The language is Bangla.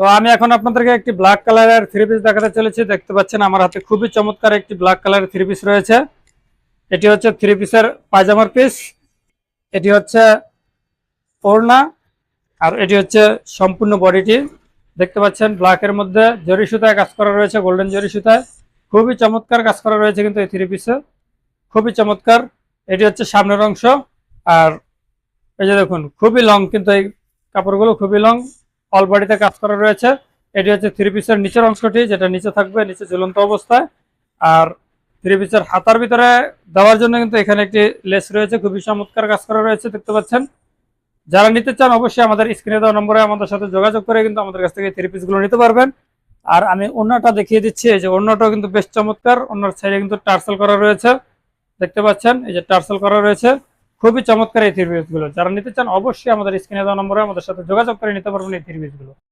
তো আমি এখন আপনাদেরকে একটি ব্ল্যাক কালারের থ্রি পিস দেখাতে চলেছি। দেখতে পাচ্ছেন আমার হাতে খুবই চমৎকার একটি ব্ল্যাক কালারের থ্রি পিস রয়েছে। এটি হচ্ছে থ্রি পিসের পায়জামার পিস এটি হচ্ছে ওড়না, আর এটি হচ্ছে সম্পূর্ণ বডিটি। দেখতে পাচ্ছেন ব্ল্যাকের মধ্যে জরি সুতায় কাজ করা রয়েছে গোল্ডেন জরি সুতায়। খুবই চমৎকার কাজ করা রয়েছে কিন্তু এই থ্রি পিসে খুবই চমৎকার। এটি হচ্ছে সামনের অংশ, আর এই যে দেখুন, খুবই লং কিন্তু এই কাপড়গুলো খুবই লং অল বডিতে কাজ করা রয়েছে। এটি হচ্ছে থ্রি পিসের নিচের অংশটি, যেটা নিচে থাকবে, নিচে ঝুলন্ত অবস্থায়। আর থ্রি পিসের হাতার ভিতরে দেওয়ার জন্য কিন্তু এখানে একটি লেস রয়েছে, খুবই চমৎকার কাজ করা রয়েছে, দেখতে পাচ্ছেন। যারা নিতে চান, অবশ্যই আমাদের স্ক্রিনে দেওয়া নম্বরে আমাদের সাথে যোগাযোগ করে কিন্তু আমাদের কাছ থেকে থ্রি পিসগুলো নিতে পারবেন। আর আমি অন্যটা দেখিয়ে দিচ্ছি, এই যে অন্যটাও কিন্তু বেশ চমৎকার। অন্যর সাইডে কিন্তু টার্সেল করা রয়েছে। দেখতে পাচ্ছেন, এই যে টার্সেল করা রয়েছে। খুবই চমৎকার এই থ্রি পিসগুলো যারা নিতে চান অবশ্যই আমাদের স্ক্রিনে দেওয়া নম্বরে আমাদের সাথে যোগাযোগ করে নিতে পারবেন এই থ্রি পিসগুলো